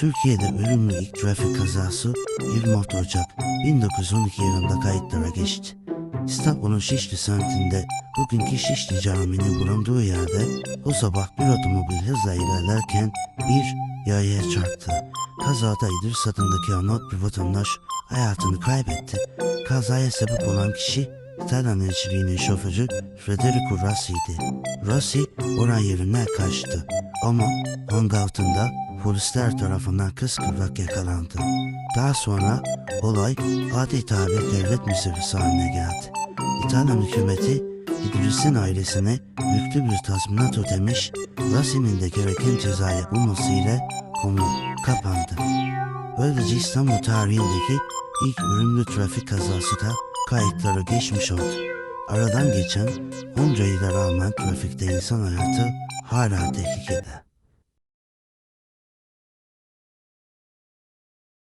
Türkiye'de ölümlü ilk trafik kazası 26 Ocak 1912 yılında kayıtlara geçti. İstanbul'un Şişli semtinde bugünkü Şişli Camii'nin bulunduğu yerde o sabah bir otomobil hızla ilerlerken bir yaya çarptı. Kazada İdris adındaki anot bir vatandaş hayatını kaybetti. Kazaya sebep olan kişi İtalyan elçiliğinin şoförü Federico Rossi'ydi. Rossi olay yerinden kaçtı ama hangoutında polisler tarafından kıskıvrak yakalandı. Daha sonra olay adeta bir devlet meselesi haline geldi. İtalyan hükümeti İdris'in ailesine yüklü bir tazminat ödemiş, Rossi'nin de gereken cezaya bulmasıyla konu kapandı. Böylece İstanbul tarihindeki ilk ölümlü trafik kazası da kayıtlara geçmiş oldu. Aradan geçen onca yıla rağmen trafikte insan hayatı hala tehlikede.